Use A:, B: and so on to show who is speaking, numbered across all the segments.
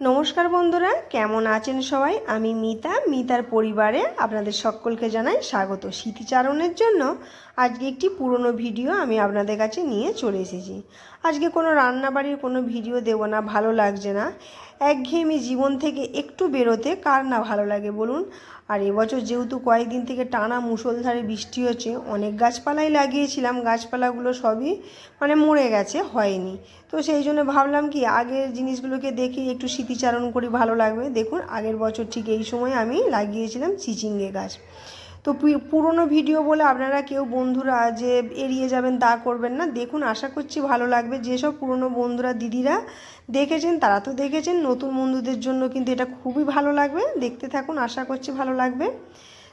A: নমস্কার বন্ধুরা, কেমন আছেন সবাই? আমি মিতা, মিতার পরিবারে আপনাদের সকলকে জানাই স্বাগত। স্মৃতিচারণের জন্য আজকে একটি পুরনো ভিডিও আমি আপনাদের কাছে নিয়ে চলে এসেছি। আজকে কোনো রান্নাবাড়ির কোনো ভিডিও দেব না, ভালো লাগছে না। একঘেয়েমি জীবন থেকে একটু বেরোতে কার না ভালো লাগে বলুন? আর এবছর যেহেতু কয়েকদিন থেকে টানা মুষলধারে বৃষ্টি হচ্ছে, অনেক গাছপালাই লাগিয়েছিলাম, গাছপালাগুলো সবই মানে মরে গেছে, হয়নি। তো সেই জন্য ভাবলাম কি, আগের জিনিসগুলোকে দেখে একটু স্মৃতিচারণ করি, ভালো লাগবে। দেখুন, আগের বছর ঠিক এই সময় আমি লাগিয়েছিলাম চিচিঙ্গে গাছ। তো পুরনো ভিডিও বলে আপনারা কেউ বন্ধুরা যে এড়িয়ে যাবেন তা করবেন না। দেখুন, আশা করছি ভালো লাগবে। যেসব পুরনো বন্ধুরা, দিদিরা দেখেছেন, তারা তো দেখেছেন। নতুন বন্ধুদের জন্য কিন্তু এটা খুবই ভালো লাগবে। দেখতে থাকুন, আশা করছি ভালো লাগবে।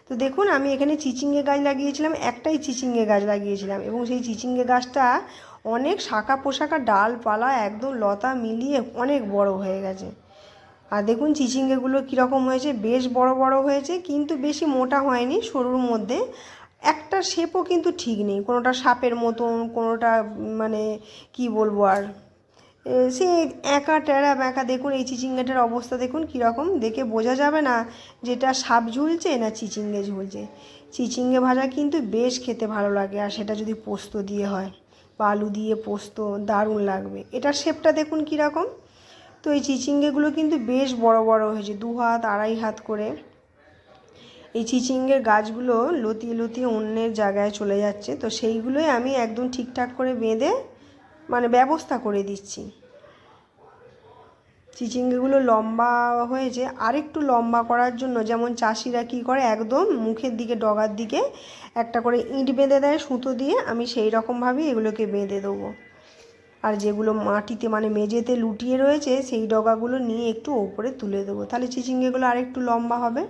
A: তো দেখুন, আমি এখানে চিচিঙ্গে গাছ লাগিয়েছিলাম, একটাই চিচিঙ্গে গাছ লাগিয়েছিলাম এবং সেই চিচিঙ্গে গাছটা অনেক শাখা পোশাকা ডালপালা, একদম লতা মিলিয়ে অনেক বড় হয়ে গেছে। আর দেখুন চিচিঙ্গেগুলো কীরকম হয়েছে, বেশ বড় বড় হয়েছে, কিন্তু বেশি মোটা হয়নি সরুর মধ্যে। একটা শেপও কিন্তু ঠিক নেই, কোনোটা সাপের মতন, কোনোটা মানে কি বলব আর? সে একা টেরা ব্যাঁকা দেখুন এই চিচিঙ্গেটার অবস্থা দেখুন কীরকম, দেখে বোঝা যাবে না যেটা সাপ ঝুলছে না চিচিঙ্গে ঝুলছে। চিচিঙ্গে ভাজা কিন্তু বেশ খেতে ভালো লাগে, আর সেটা যদি পোস্ত দিয়ে হয়, বা আলু দিয়ে পোস্ত, দারুণ লাগবে। এটার শেপটা দেখুন কীরকম। তো এই চিচিঙ্গেগুলো কিন্তু বেশ বড় বড় হয়েছে, দু হাত, আড়াই হাত করে। এই চিচিঙ্গের গাছগুলো লতিয়ে লতিয়ে অন্যের জায়গায় চলে যাচ্ছে, তো সেইগুলোই আমি একদম ঠিকঠাক করে বেঁধে মানে ব্যবস্থা করে দিচ্ছি। চিচিঙ্গেগুলো লম্বা হয়েছে, আরেকটু লম্বা করার জন্য যেমন চাষিরা কী করে একদম মুখের দিকে, ডগার দিকে একটা করে ইঁট বেঁধে দেয় সুতো দিয়ে, আমি সেই রকমভাবেই এগুলোকে বেঁধে দেবো। আর যেগুলো মাটিতে মানে মেঝেতে লুটিয়ে রয়েছে, সেই ডগাগুলো নিয়ে একটু ওপরে তুলে দেবো। তাহলে চিচিঙ্গেগুলো আরেকটু লম্বা হবে।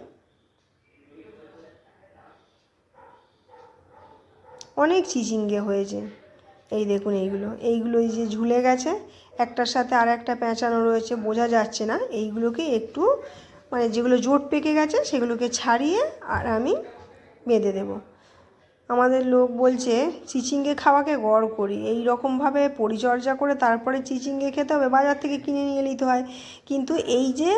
A: অনেক চিচিঙ্গে হয়েছে। এই দেখুন এইগুলো। এইগুলো এই যে ঝুলে গেছে, একটার সাথে আর একটা পেঁচানো রয়েছে, বোঝা যাচ্ছে না। এইগুলোকে একটু মানে যেগুলো জোট পেকে গেছে, সেগুলোকে ছাড়িয়ে আর আমি বেঁধে দেবো। আমাদের লোক বলছে, চিচিঙ্গে খাওয়াকে গড় করি। এই রকমভাবে পরিচর্যা করে তারপরে চিচিঙ্গে খেতে হবে, বাজার থেকে কিনে নিয়ে নিতে হয়। কিন্তু এই যে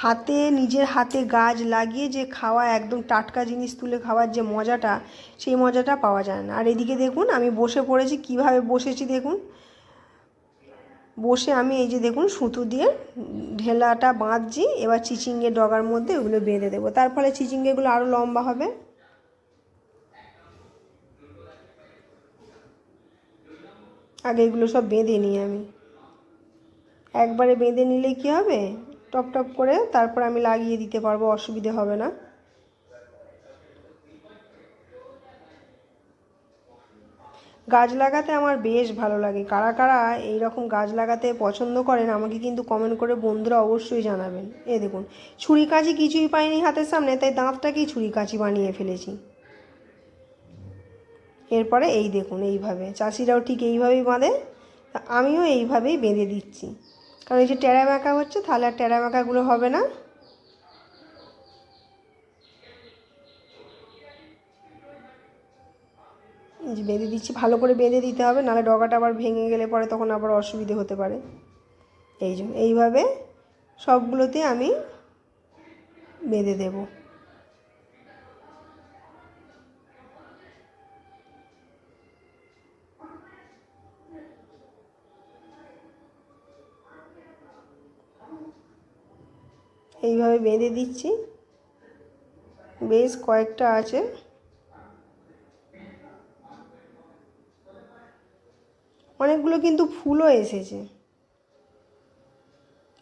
A: হাতে, নিজের হাতে গাছ লাগিয়ে যে খাওয়া, একদম টাটকা জিনিস তুলে খাওয়ার যে মজাটা, সেই মজাটা পাওয়া যায় না। আর এদিকে দেখুন, আমি বসে পড়েছি। কীভাবে বসেছি দেখুন? বসে আমি এই যে দেখুন, সুতো দিয়ে ঢেলাটা বাঁধছি। এবার চিচিঙ্গে ডগার মধ্যে ওগুলো বেঁধে দেবো। তার ফলে চিচিঙ্গেগুলো আরও লম্বা হবে। আগে এগুলো সব বেঁধে নিই আমি। একবারে বেঁধে নিলে কি হবে? টপ টপ করে তারপর আমি লাগিয়ে দিতে পারব, অসুবিধে হবে না। গাছ লাগাতে আমার বেশ ভালো লাগে। কারা কারা এই রকম গাছ লাগাতে পছন্দ করেন, আমাকে কিন্তু কমেন্ট করে বন্ধুরা অবশ্যই জানাবেন। এ দেখুন ছুরি কাঁচি কিছুই পাইনি হাতের সামনে, তাই দাঁতটাকেই ছুরি কাঁচি বানিয়ে ফেলেছি। এরপরে এই দেখুন এইভাবে। চাষিরাও ঠিক এইভাবেই বাঁধে, আমিও এইভাবেই বেঁধে দিচ্ছি। কারণ এই যে টেরা ব্যাঁকা হচ্ছে, তাহলে আর টেরা ব্যাঁকাগুলো হবে না। যে বেঁধে দিচ্ছি, ভালো করে বেঁধে দিতে হবে, নাহলে ডগাটা আবার ভেঙে গেলে পরে তখন আবার অসুবিধে হতে পারে। এই জন্য এইভাবে সবগুলোতে আমি বেঁধে দেবো। এইভাবে বেঁধে দিচ্ছি। বেশ কয়েকটা আছে। অনেকগুলো কিন্তু ফুলও এসেছে।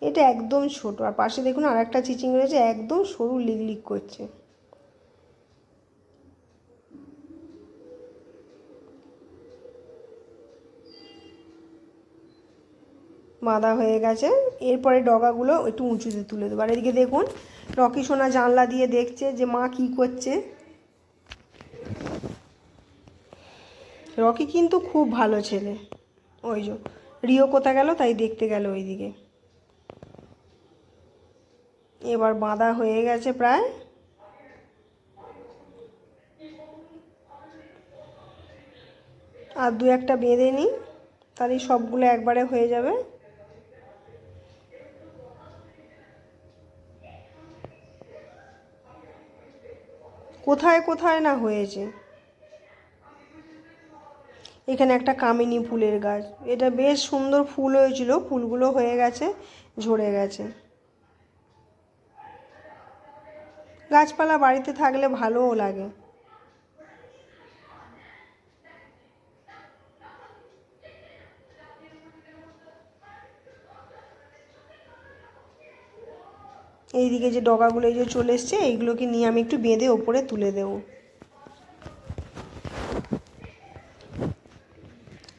A: এটা একদম ছোট। আর পাশে দেখুন আর একটা চিচিং রয়েছে, একদম সরু লিকলিক করছে। বাঁধা হয়ে গেছে। এরপরে ডগাগুলো একটু উঁচুতে তুলে দেবো। আর এদিকে দেখুন, রকি সোনা জানলা দিয়ে দেখছে যে মা কি করছে। রকি কিন্তু খুব ভালো ছেলে। ওই যে, রিও কোথা গেল? তাই দেখতে গেল ওইদিকে। এবার বাঁধা হয়ে গেছে প্রায়। আর দু একটা বেঁধে নিই, তাহলে সবগুলো একবারে হয়ে যাবে। কোথায় কোথায় না হয়েছে? এখানে একটা কামিনী ফুলের গাছ। এটা বেশ সুন্দর ফুল হয়েছিল, ফুলগুলো হয়ে গেছে, ঝরে গেছে। গাছপালা বাড়িতে থাকলে ভালোও লাগে। এইদিকে যে ডগাগুলো এই যে চলে এসছে, এইগুলোকে নিয়ে আমি একটু বেঁধে ওপরে তুলে দেব।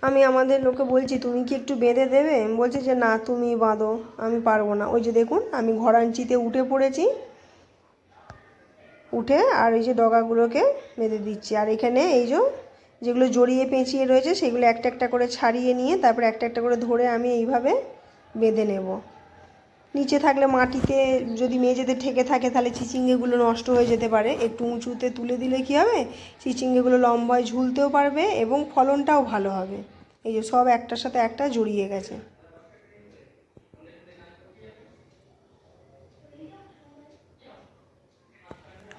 A: আমি আমাদের লোকে বলছি, তুমি কি একটু বেঁধে দেবে? বলছে যে, না, তুমি বাঁধো, আমি পারব না। ওই যে দেখুন, আমি ঘরাঞ্চিতে উঠে পড়েছি। উঠে আর এই যে ডগাগুলোকে বেঁধে দিচ্ছি। আর এখানে এই যে যেগুলো জড়িয়ে পেঁচিয়ে রয়েছে, সেগুলো একটা একটা করে ছাড়িয়ে নিয়ে, তারপর একটা একটা করে ধরে আমি এইভাবে বেঁধে নেব। নিচে থাকলে মাটিতে যদি মেঝেতে ঠেকে থাকে, তাহলে চিচিঙ্গেগুলো নষ্ট হয়ে যেতে পারে। একটু উঁচুতে তুলে দিলে কী হবে? চিচিঙ্গেগুলো লম্বায় ঝুলতেও পারবে এবং ফলনটাও ভালো হবে। এই যে সব একটার সাথে একটা জড়িয়ে গেছে।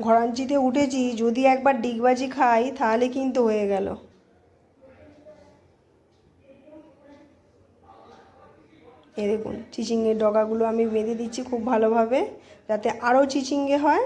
A: ঘরাঞ্চিতে উঠেছি, যদি একবার ডিগবাজি খাই, তাহলে কিন্তু হয়ে গেল। এ দেখুন চিচিঙ্গের ডগাগুলো আমি বেঁধে দিচ্ছি খুব ভালোভাবে যাতে আরও চিচিঙ্গে হয়।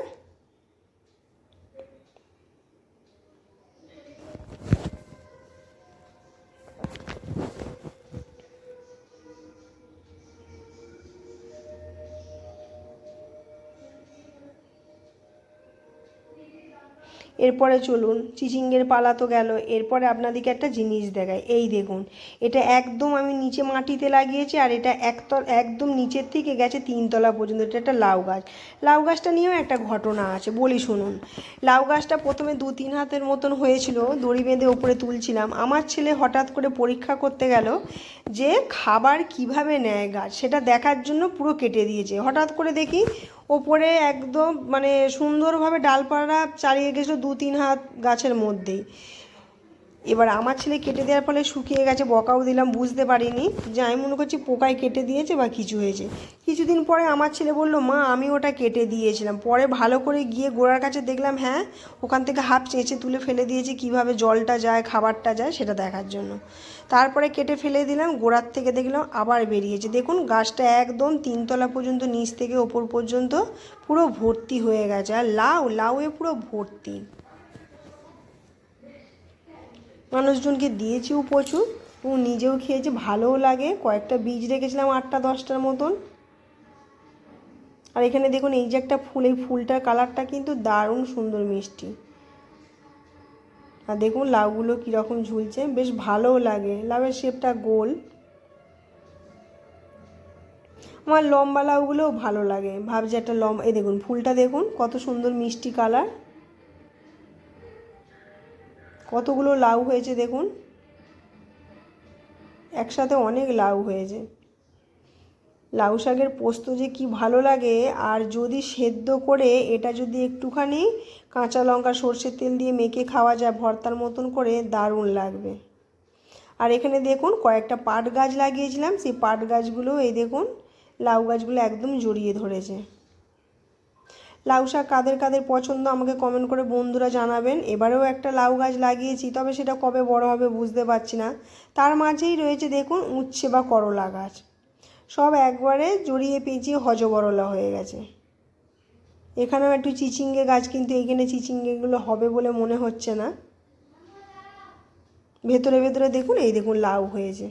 A: এরপরে চলুন, চিচিঙ্গের পালা তো গেল। এরপরে আপনাদেরকে একটা জিনিস দেখায় এই দেখুন, এটা একদম আমি নিচে মাটিতে লাগিয়েছি আর এটা একতল, একদম নিচের থেকে গেছে তিনতলা পর্যন্ত। এটা একটা লাউ গাছ। লাউ গাছটা নিয়েও একটা ঘটনা আছে, বলি শুনুন। লাউ গাছটা প্রথমে দু, তিন হাতের মতন হয়েছিল, দড়ি বেঁধে ওপরে তুলছিলাম। আমার ছেলে হঠাৎ করে পরীক্ষা করতে গেল যে খাবার কীভাবে নেয় গাছ, সেটা দেখার জন্য পুরো কেটে দিয়েছে। হঠাৎ করে দেখি ওপরে একদম মানে সুন্দরভাবে ডালপালা চালিয়ে গেছিল দু তিন হাত গাছের মধ্যেই। এবার আমার ছেলে কেটে দেওয়ার ফলে শুকিয়ে গেছে, বকাও দিলাম, বুঝতে পারিনি। যে আমি মনে করছি পোকায় কেটে দিয়েছে বা কিছু হয়েছে। কিছুদিন পরে আমার ছেলে বলল, মা, আমি ওটা কেটে দিয়েছিলাম। পরে ভালো করে গিয়ে গোড়ার কাছে দেখলাম হ্যাঁ ওখান থেকে হাফ চেঁচে তুলে ফেলে দিয়েছি, কীভাবে জলটা যায়, খাবারটা যায়, সেটা দেখার জন্য। তারপরে কেটে ফেলে দিলাম, গোড়ার থেকে দেখলাম আবার বেরিয়েছে। দেখুন, গাছটা একদম তিনতলা পর্যন্ত, নিচ থেকে ওপর পর্যন্ত পুরো ভর্তি হয়ে গেছে। আর লাউ, লাউয়ে পুরো ভর্তি। মানুষজনকে দিয়েছিও প্রচুর ও নিজেও খেয়েছে, ভালোও লাগে। কয়েকটা বীজ রেখেছিলাম আটটা, দশটার মতন। আর এখানে দেখুন, এই যে একটা ফুল, এই ফুলটার কালারটা কিন্তু দারুণ সুন্দর মিষ্টি। আর দেখুন, লাউগুলো কীরকম ঝুলছে, বেশ ভালোও লাগে। লাউয়ের শেপটা গোল। আমার লম্বা লাউগুলোও ভালো লাগে। ভাবছি একটা লম্বা, এই দেখুন, ফুলটা দেখুন, কত সুন্দর মিষ্টি কালার। কতগুলো লাউ হয়েছে দেখুন? একসাথে অনেক লাউ হয়েছে। লাউ শাকের পোস্ত যে কি ভালো লাগে, আর যদি সেদ্ধ করে এটা যদি একটুখানি কাঁচা লঙ্কা, সর্ষের তেল দিয়ে মেখে খাওয়া যায়, ভর্তার মতন করে, দারুণ লাগবে। আর এখানে দেখুন, কয়েকটা পাট গাছ লাগিয়েছিলাম, সেই পাট গাছগুলো, এই দেখুন, লাউ গাছগুলো একদম জড়িয়ে ধরেছে। লাউ শাক কাদের কাদের পছন্দ আমাকে কমেন্ট করে বন্ধুরা জানাবেন। এবারেও একটা লাউ গাছ লাগিয়েছি, তবে সেটা কবে বড় হবে বুঝতে পারছি না। তার মাঝেই রয়েছে দেখুন উচ্ছে বা করলা গাছ। সব একবারে জড়িয়ে পেঁচিয়ে হজবরলা হয়ে গেছে। এখানেও একটু চিচিঙ্গে গাছ কিন্তু এখানে চিচিঙ্গেগুলো হবে বলে মনে হচ্ছে না। ভেতরে ভেতরে দেখুন, এই দেখুন লাউ হয়েছে।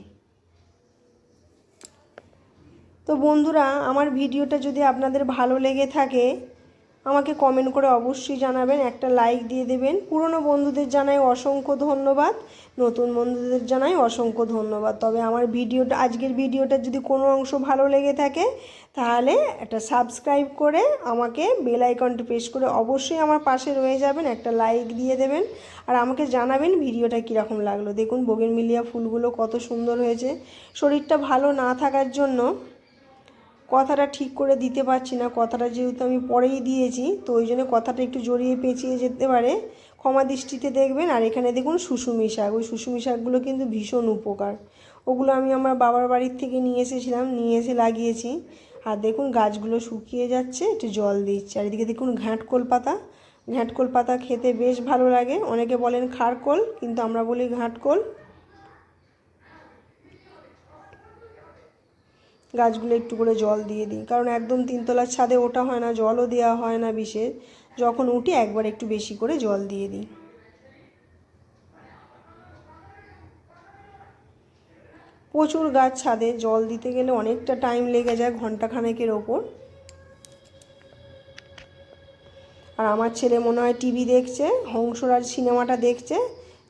A: তো বন্ধুরা, আমার ভিডিওটা যদি আপনাদের ভালো লেগে থাকে আমাকে কমেন্ট করে অবশ্যই জানাবেন, একটা লাইক দিয়ে দেবেন। পুরনো বন্ধুদের জানাই অসংখ্য ধন্যবাদ, নতুন বন্ধুদের জানাই অসংখ্য ধন্যবাদ। তবে আমার ভিডিওটা, আজকের ভিডিওটা যদি কোনো অংশ ভালো লেগে থাকে, তাহলে একটা সাবস্ক্রাইব করে আমাকে বেল আইকনটি প্রেস করে অবশ্যই আমার পাশে রয়ে যাবেন, একটা লাইক দিয়ে দেবেন। আর আমাকে জানাবেন ভিডিওটা কীরকম লাগল। দেখুন মিলিয়া ফুলগুলো কত সুন্দর হয়েছে। শরীরটা ভালো না থাকার জন্য কথাটা ঠিক করে দিতে পারছি না, কথাটা যেহেতু আমি পরেই দিয়েছি, তো ওই জন্য কথাটা একটু জড়িয়ে পেঁচিয়ে যেতে পারে। ক্ষমা দৃষ্টিতে দেখবেন, আর এখানে দেখুন শুশুমি শাক, ওই শুশুমি শাকগুলো কিন্তু ভীষণ উপকার। ওগুলো আমি আমার বাবার বাড়ির থেকে নিয়ে এসেছিলাম, নিয়ে এসে লাগিয়েছি। আর দেখুন গাছগুলো শুকিয়ে যাচ্ছে, একটু জল দিচ্ছে। আর এদিকে দেখুন ঘাঁটকোল পাতা, ঘ্যাঁটকোল পাতা খেতে বেশ ভালো লাগে। অনেকে বলেন খারকোল, কিন্তু আমরা বলি ঘাটকোল। গাছগুলো একটু করে জল দিয়ে দিই। কারণ একদম তিনতলার ছাদে ওটা হয় না, জলও দেওয়া হয় না বিশেষ। যখন উঠি একবার একটু বেশি করে জল দিয়ে দিই। প্রচুর গাছ ছাদে, জল দিতে গেলে অনেকটা টাইম লেগে যায় ঘন্টাখানেকের ওপর। আর আমার ছেলে মনে হয় টিভি দেখছে, হংসরাজ সিনেমাটা দেখছে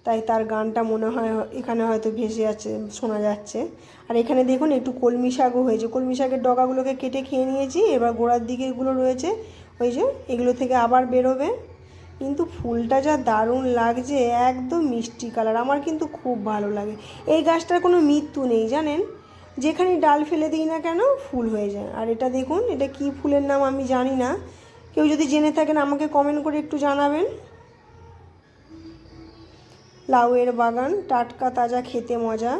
A: তাই তার গানটা মনে হয় এখানে হয়তো ভেসে যাচ্ছে, শোনা যাচ্ছে। আর এখানে দেখুন, একটু কলমি শাকও হয়েছে। কলমি শাকের ডগাগুলোকে কেটে খেয়ে নিয়েছি। এবার গোড়ার দিকেরগুলো রয়েছে। ওই যে, এগুলো থেকে আবার বেরোবে। কিন্তু ফুলটা যা দারুণ লাগছে, একদম মিষ্টি কালার। আমার কিন্তু খুব ভালো লাগে। এই গাছটার কোনো মৃত্যু নেই, জানেন? যেখানে ডাল ফেলে দিই না কেন, ফুল হয়ে যায়। আর এটা দেখুন, এটা কি ফুলের নাম আমি জানি না। কেউ যদি জেনে থাকেন, আমাকে কমেন্ট করে একটু জানাবেন। লাউয়ের বাগান টাটকা তাজা খেতে মজা।